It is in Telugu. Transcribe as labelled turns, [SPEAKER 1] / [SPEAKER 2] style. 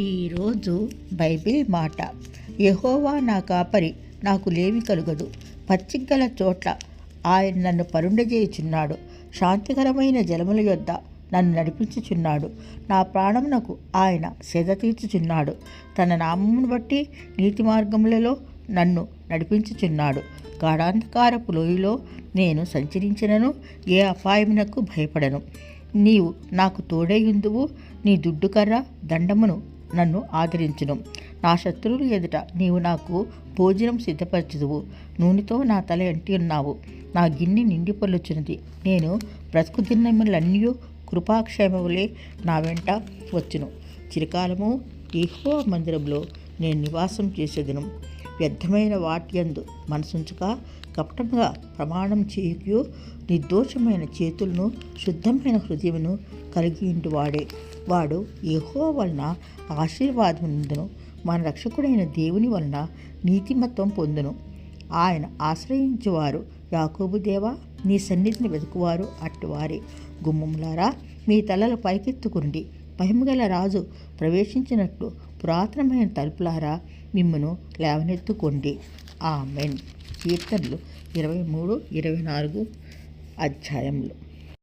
[SPEAKER 1] ఈరోజు బైబిల్ మాట. యహోవా నా కాపరి నాకు లేవి కలుగదు. పచ్చిగల చోట్ల ఆయన నన్ను పరుండజేయుచున్నాడు. శాంతికరమైన జలముల యొద్ద నన్ను నడిపించుచున్నాడు. నా ప్రాణమునకు ఆయన సెద తీర్చుచున్నాడు. తన నామమును బట్టి నీతి మార్గములలో నన్ను నడిపించుచున్నాడు. గాఢాంధకారపు లోయలో నేను సంచరించినను ఏ అపాయమునకు భయపడను. నీవు నాకు తోడైయుందువు నీ దుడ్డుకర్ర దండమును నన్ను ఆదరించును. నా శత్రువుల ఎదుట నీవు నాకు భోజనం సిద్ధపరచుదువు. నూనెతో నా తల ఎంటి ఉన్నావు. నా గిన్నె నిండి పొల్లుచున్నది. నేను బ్రతుకు దిన్నములన్నీ కృపాక్షేమములే నా వెంట వచ్చును. చిరకాలము ఏహో మందిరంలో నేను నివాసం చేసేదను. వ్యర్థమైన వాట్యందు మనసుంచుక కపటంగా ప్రమాణం చేయు నిర్దోషమైన చేతులను శుద్ధమైన హృదయమును కలిగి వాడే వాడు ఏహో వలన ఆశీర్వాదముందును మన రక్షకుడైన దేవుని వలన నీతిమత్వం పొందును. ఆయన ఆశ్రయించేవారు యాకోబు దేవా నీ సన్నిధిని వెతుకువారు అట్టువారే గుమ్మములారా మీ తలలు పైకెత్తుకుండి. మహిమగల రాజు ప్రవేశించినట్లు పురాతనమైన తలుపులారా మిమ్మను లేవనెత్తుకోండి. ఆమెన్. కీర్తనలు ఇరవై మూడు ఇరవై నాలుగు అధ్యాయంలో